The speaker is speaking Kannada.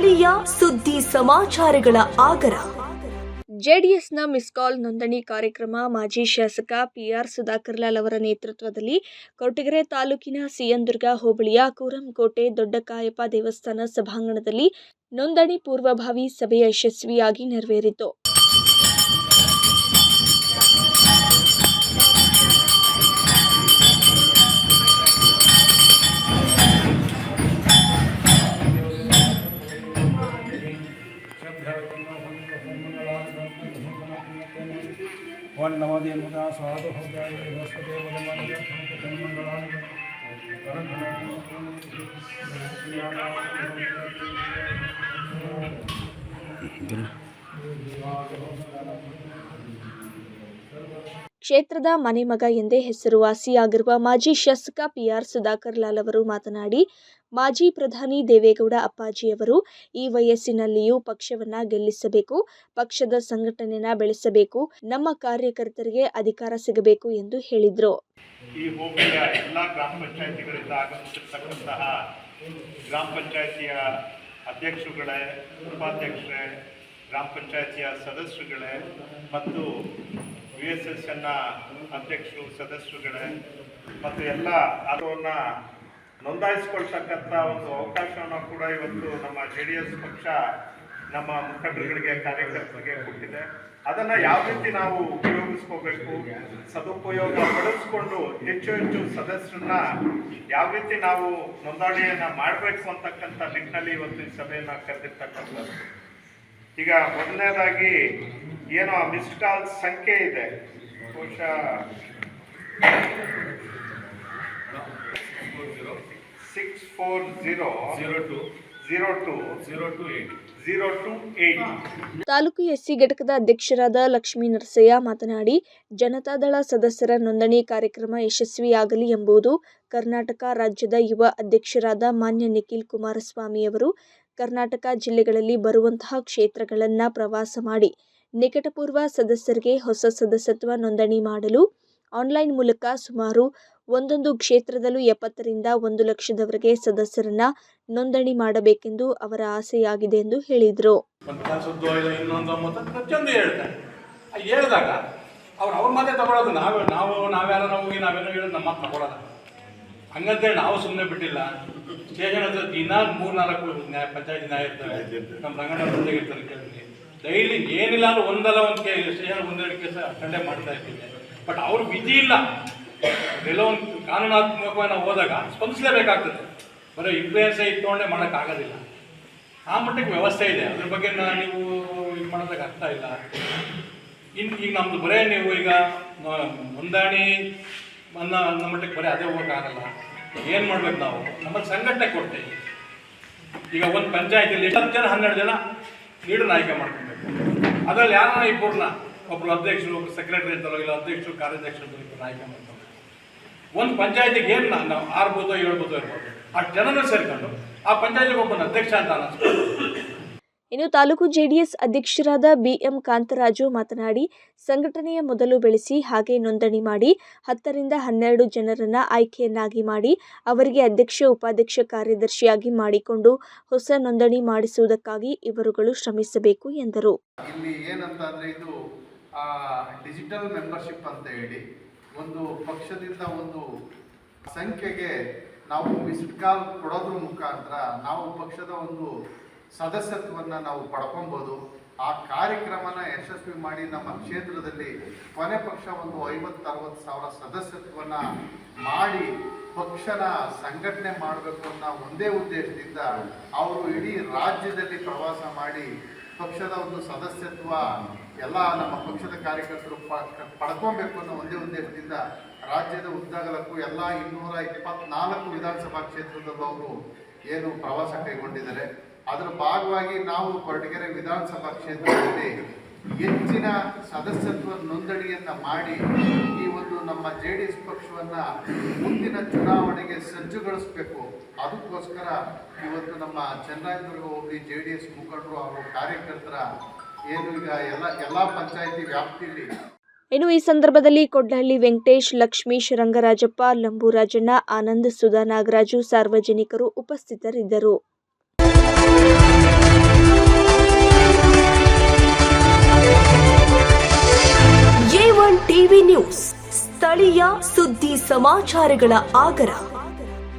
ಸ್ಥಳೀಯ ಸುದ್ದಿ ಸಮಾಚಾರಗಳ ಆಗರ. ಜೆಡಿಎಸ್ನ ಮಿಸ್ ಕಾಲ್ ನೋಂದಣಿ ಕಾರ್ಯಕ್ರಮ ಮಾಜಿ ಶಾಸಕ ಪಿಆರ್ ಸುಧಾಕರ್ ಲಾಲ್ ಅವರ ನೇತೃತ್ವದಲ್ಲಿ ಕೊರಟಗೆರೆ ತಾಲೂಕಿನ ಸಿಯಂದುರ್ಗ ಹೋಬಳಿಯ ಕೂರಂಕೋಟೆ ದೊಡ್ಡಕಾಯಪ್ಪ ದೇವಸ್ಥಾನ ಸಭಾಂಗಣದಲ್ಲಿ ನೋಂದಣಿ ಪೂರ್ವಭಾವಿ ಸಭೆ ಯಶಸ್ವಿಯಾಗಿ ನೆರವೇರಿತು. नवादियन्मुखा स्वादुभद्राय बृहस्पते वदमाय ಕ್ಷೇತ್ರದ ಮನೆಮಗ ಎಂದೇ ಹೆಸರುವಾಸಿಯಾಗಿರುವ ಮಾಜಿ ಶಾಸಕ ಪಿಆರ್ ಸುಧಾಕರ್ ಲಾಲ್ ಅವರು ಮಾತನಾಡಿ, ಮಾಜಿ ಪ್ರಧಾನಿ ದೇವೇಗೌಡ ಅಪ್ಪಾಜಿಯವರು ಈ ವಯಸ್ಸಿನಲ್ಲಿಯೂ ಪಕ್ಷವನ್ನ ಗೆಲ್ಲಿಸಬೇಕು, ಪಕ್ಷದ ಸಂಘಟನೆನ ಬೆಳೆಸಬೇಕು, ನಮ್ಮ ಕಾರ್ಯಕರ್ತರಿಗೆ ಅಧಿಕಾರ ಸಿಗಬೇಕು ಎಂದು ಹೇಳಿದರು. ಗ್ರಾಮ ಪಂಚಾಯತಿಗಳಿಂದ ಅಧ್ಯಕ್ಷರುಗಳೇ, ಉಪಾಧ್ಯಕ್ಷರೇ, ಗ್ರಾಮ ಪಂಚಾಯತಿಯ ಸದಸ್ಯರುಗಳೇ ಮತ್ತು ವಿ ಎಸ್ ಎಸ್ ಎನ್ನ ಅಧ್ಯಕ್ಷರು, ಸದಸ್ಯರುಗಳೇ, ಮತ್ತು ಎಲ್ಲ ಅದನ್ನು ನೋಂದಾಯಿಸ್ಕೊಳ್ತಕ್ಕಂಥ ಒಂದು ಅವಕಾಶವನ್ನು ಕೂಡ ಇವತ್ತು ನಮ್ಮ ಜೆ ಡಿ ಎಸ್ ಪಕ್ಷ ನಮ್ಮ ಮುಖಂಡರುಗಳಿಗೆ, ಕಾರ್ಯಕರ್ತರಿಗೆ ಕೊಟ್ಟಿದೆ. ಅದನ್ನು ಯಾವ ರೀತಿ ನಾವು ಉಪಯೋಗಿಸ್ಕೋಬೇಕು, ಸದುಪಯೋಗ ಪಡಿಸ್ಕೊಂಡು ಹೆಚ್ಚು ಹೆಚ್ಚು ಸದಸ್ಯರನ್ನ ಯಾವ ರೀತಿ ನಾವು ನೋಂದಣಿಯನ್ನ ಮಾಡಬೇಕು ಅಂತಕ್ಕಂಥ ನಿಟ್ಟಿನಲ್ಲಿ ಇವತ್ತು ಈ ಸಭೆಯನ್ನ ಕರೆದಿರ್ತಕ್ಕಂಥದ್ದು. ಈಗ ಮೊದಲನೇದಾಗಿ ಏನೋ ಮಿಸ್ಡ್ ಕಾಲ್ ಸಂಖ್ಯೆ ಇದೆ. Six four zero taluk SC ಘಟಕದ ಅಧ್ಯಕ್ಷರಾದ ಲಕ್ಷ್ಮೀ ನರಸಯ್ಯ ಮಾತನಾಡಿ ಜನತಾದಳ ಸದಸ್ಯರ ನೋಂದಣಿ ಕಾರ್ಯಕ್ರಮ ಯಶಸ್ವಿಯಾಗಲಿ ಎಂಬುದು ಕರ್ನಾಟಕ ರಾಜ್ಯದ ಯುವ ಅಧ್ಯಕ್ಷರಾದ ಮಾನ್ಯ ನಿಖಿಲ್ ಕುಮಾರಸ್ವಾಮಿಯವರು ಕರ್ನಾಟಕ ಜಿಲ್ಲೆಗಳಲ್ಲಿ ಬರುವಂತಹ ಕ್ಷೇತ್ರಗಳನ್ನು ಪ್ರವಾಸ ಮಾಡಿ ನಿಕಟಪೂರ್ವ ಸದಸ್ಯರಿಗೆ ಹೊಸ ಸದಸ್ಯತ್ವ ನೋಂದಣಿ ಮಾಡಲು ಆನ್ಲೈನ್ ಮೂಲಕ ಸುಮಾರು ಒಂದೊಂದು ಕ್ಷೇತ್ರದಲ್ಲೂ ಎಪ್ಪತ್ತರಿಂದ ಒಂದು ಲಕ್ಷದವರೆಗೆ ಸದಸ್ಯರನ್ನ ನೋಂದಣಿ ಮಾಡಬೇಕೆಂದು ಅವರ ಆಸೆಯಾಗಿದೆ ಎಂದು ಹೇಳಿದರು. ಹೇಳಿದಾಗ ಅವ್ರು ಅವ್ರ ಮಾತೇ ತಗೊಳ್ಳೋದು ನಾವು ನಾವು ನಾವ್ಯಾರ ಹೋಗಿ ನಾವೇನೋ ಹೇಳೋದು ನಮ್ಮ ಮಾತು ನಾವು ಸುಮ್ಮನೆ ಬಿಟ್ಟಿಲ್ಲ. ಸ್ಟೇಷನ್ ಹತ್ರ ದಿನ ಮೂರು ನಾಲ್ಕು ನ್ಯಾಯ, ಪಂಚಾಯತಿ ನ್ಯಾಯ ಇರ್ತವೆ. ನಮ್ಮ ರಂಗಣ್ಣ ಇರ್ತಾರೆ ಕೇಳಿದ್ವಿ ಡೈಲಿ ಏನಿಲ್ಲ ಅಂದ್ರೆ ಒಂದಲ್ಲ ಒಂದು ಕೆ ಸ್ಟೇಷನ್ ಒಂದೆರಡು ಕೇಸ ಅಟೆಂಡೇ ಮಾಡ್ತಾ ಇದ್ದೀನಿ ಬಟ್ ಅವ್ರ ವಿಧಿ ಇಲ್ಲ. ಒಂದು ಕಾನೂನಾತ್ಮಕವಾಗಿ ನಾವು ಹೋದಾಗ ಸ್ಪಂದಿಸಲೇಬೇಕಾಗ್ತದೆ. ಬರೀ ಇನ್ಫ್ಲೂಯೆನ್ಸ್ ಇಟ್ಕೊಂಡೇ ಮಾಡೋಕ್ಕಾಗೋದಿಲ್ಲ. ಆ ಮಟ್ಟಕ್ಕೆ ವ್ಯವಸ್ಥೆ ಇದೆ. ಅದ್ರ ಬಗ್ಗೆ ನೀವು ಇದು ಮಾಡೋದಕ್ಕೆ ಅರ್ಥ ಇಲ್ಲ. ಇನ್ನು ಈಗ ನಮ್ದು ಬರೇ ನೀವು ಈಗ ನೋಂದಾಣಿ ನೋಂದಣಿ ನಮ್ಮ ಅನ್ನೋ ಮಟ್ಟಕ್ಕೆ ಬರೀ ಅದೇ ಹೋಗೋಕ್ಕಾಗಲ್ಲ. ಏನು ಮಾಡ್ಬೇಕು ನಾವು? ನಮ್ಮ ಸಂಘಟನೆ ಕೊಡ್ತೇವೆ. ಈಗ ಒಂದು ಪಂಚಾಯತಿಯಲ್ಲಿ ಹತ್ತು ಜನ, ಹನ್ನೆರಡು ಜನ ಲೀಡರ್ನ ಆಯ್ಕೆ ಮಾಡ್ಕೊಬೇಕು. ಅದರಲ್ಲಿ ಯಾರನ್ನ ಇಬ್ಬರನ್ನ ಒಬ್ರು ಅಧ್ಯಕ್ಷರು, ಒಬ್ರು ಸೆಕ್ರೆಟರಿ ಇರ್ತಾರೋ ಇಲ್ಲ ಅಧ್ಯಕ್ಷರು, ಕಾರ್ಯಾಧ್ಯಕ್ಷರು ಇಬ್ಬರನ್ನ ಆಯ್ಕೆ ಮಾಡ್ಕೊಬೇಕು ಒಂದು ಪಂಚಾಯತಿಗೆ ಏನು ನಾವು ಆರ್ಬೋದೋ ಏಳ್ಬೋದೋ ಇರ್ಬೋದು. ಆ ಜನನ ಸೇರ್ಕೊಂಡು ಆ ಪಂಚಾಯತಿಗೆ ಒಬ್ಬನ ಅಧ್ಯಕ್ಷ ಅಂತ ಅನ್ನಿಸ್ಬೇಕು ಇನ್ನು ತಾಲೂಕು ಜೆಡಿಎಸ್ ಅಧ್ಯಕ್ಷರಾದ ಬಿಎಂ ಕಾಂತರಾಜು ಮಾತನಾಡಿ, ಸಂಘಟನೆಯ ಮೊದಲು ಬೆಳೆಸಿ ಹಾಗೆ ನೋಂದಣಿ ಮಾಡಿ, ಹತ್ತರಿಂದ ಹನ್ನೆರಡು ಜನರನ್ನು ಆಯ್ಕೆಯನ್ನಾಗಿ ಮಾಡಿ, ಅವರಿಗೆ ಅಧ್ಯಕ್ಷ, ಉಪಾಧ್ಯಕ್ಷ ಕಾರ್ಯದರ್ಶಿಯಾಗಿ ಮಾಡಿಕೊಂಡು ಹೊಸ ನೋಂದಣಿ ಮಾಡಿಸುವುದಕ್ಕಾಗಿ ಇವರುಗಳು ಶ್ರಮಿಸಬೇಕು ಎಂದರು. ಡಿಜಿಟಲ್ ಮೆಂಬರ್ಶಿಪ್ ಅಂತ ಹೇಳಿ ಒಂದು ಪಕ್ಷದಿಂದ ಒಂದು ಸಂಖ್ಯೆಗೆ ನಾವು ಮಿಸ್ಡ್ ಕಾಲ್ ಕೊಡೋದ್ರ ಮುಖಾಂತರ ನಾವು ಪಕ್ಷದ ಒಂದು ಸದಸ್ಯತ್ವವನ್ನು ನಾವು ಪಡ್ಕೊಬೋದು. ಆ ಕಾರ್ಯಕ್ರಮನ ಯಶಸ್ವಿ ಮಾಡಿ ನಮ್ಮ ಕ್ಷೇತ್ರದಲ್ಲಿ ಕೊನೆ ಪಕ್ಷ ಒಂದು ಐವತ್ತು ಅರವತ್ತು ಸಾವಿರ ಸದಸ್ಯತ್ವವನ್ನು ಮಾಡಿ ಪಕ್ಷನ ಸಂಘಟನೆ ಮಾಡಬೇಕು ಅನ್ನೋ ಒಂದೇ ಉದ್ದೇಶದಿಂದ ಅವರು ಇಡೀ ರಾಜ್ಯದಲ್ಲಿ ಪ್ರವಾಸ ಮಾಡಿ ಪಕ್ಷದ ಒಂದು ಸದಸ್ಯತ್ವ ಎಲ್ಲ ನಮ್ಮ ಪಕ್ಷದ ಕಾರ್ಯಕರ್ತರು ಪಡ್ಕೊಬೇಕು ಅನ್ನೋ ಒಂದೇ ಉದ್ದೇಶದಿಂದ ರಾಜ್ಯದ ಉದ್ದಗಲಕ್ಕೂ ಎಲ್ಲ ಇನ್ನೂರ ಇಪ್ಪತ್ನಾಲ್ಕು ವಿಧಾನಸಭಾ ಕ್ಷೇತ್ರದಲ್ಲೂ ಅವರು ಏನು ಪ್ರವಾಸ ಕೈಗೊಂಡಿದ್ದಾರೆ. ಅದರ ಭಾಗವಾಗಿ ನಾವು ಕೊರಟಗೆರೆ ವಿಧಾನಸಭಾ ಕ್ಷೇತ್ರದಲ್ಲಿ ಹೆಚ್ಚಿನ ಸದಸ್ಯತ್ವ ನೋಂದಣಿಯನ್ನ ಮಾಡಿ ಈ ಒಂದು ನಮ್ಮ ಜೆ ಡಿ ಎಸ್ ಪಕ್ಷವನ್ನ ಮುಂದಿನ ಚುನಾವಣೆಗೆ ಸಜ್ಜುಗೊಳಿಸಬೇಕು. ಅದಕ್ಕೋಸ್ಕರ ಇವತ್ತು ನಮ್ಮ ಚೆನ್ನರಾಯದುರ್ಗ ಹೋಗಿ ಜೆ ಡಿ ಎಸ್ ಮುಖಂಡರು ಹಾಗೂ ಕಾರ್ಯಕರ್ತರ ಏನು ಈಗ ಎಲ್ಲ ಎಲ್ಲ ಪಂಚಾಯತಿ ವ್ಯಾಪ್ತಿಯಲ್ಲಿ. ಇನ್ನು ಈ ಸಂದರ್ಭದಲ್ಲಿ ಕೊಡ್ಲಹಳ್ಳಿ ವೆಂಕಟೇಶ್ ಲಕ್ಷ್ಮೀಶ್ ರಂಗರಾಜಪ್ಪ ಲಂಬೂರಾಜಣ್ಣ, ಆನಂದ್, ಸುಧಾ ನಾಗರಾಜು ಸಾರ್ವಜನಿಕರು ಉಪಸ್ಥಿತರಿದ್ದರು. ಸುದ್ದಿ ಸಮಾಚಾರಗಳ ಆಗರ.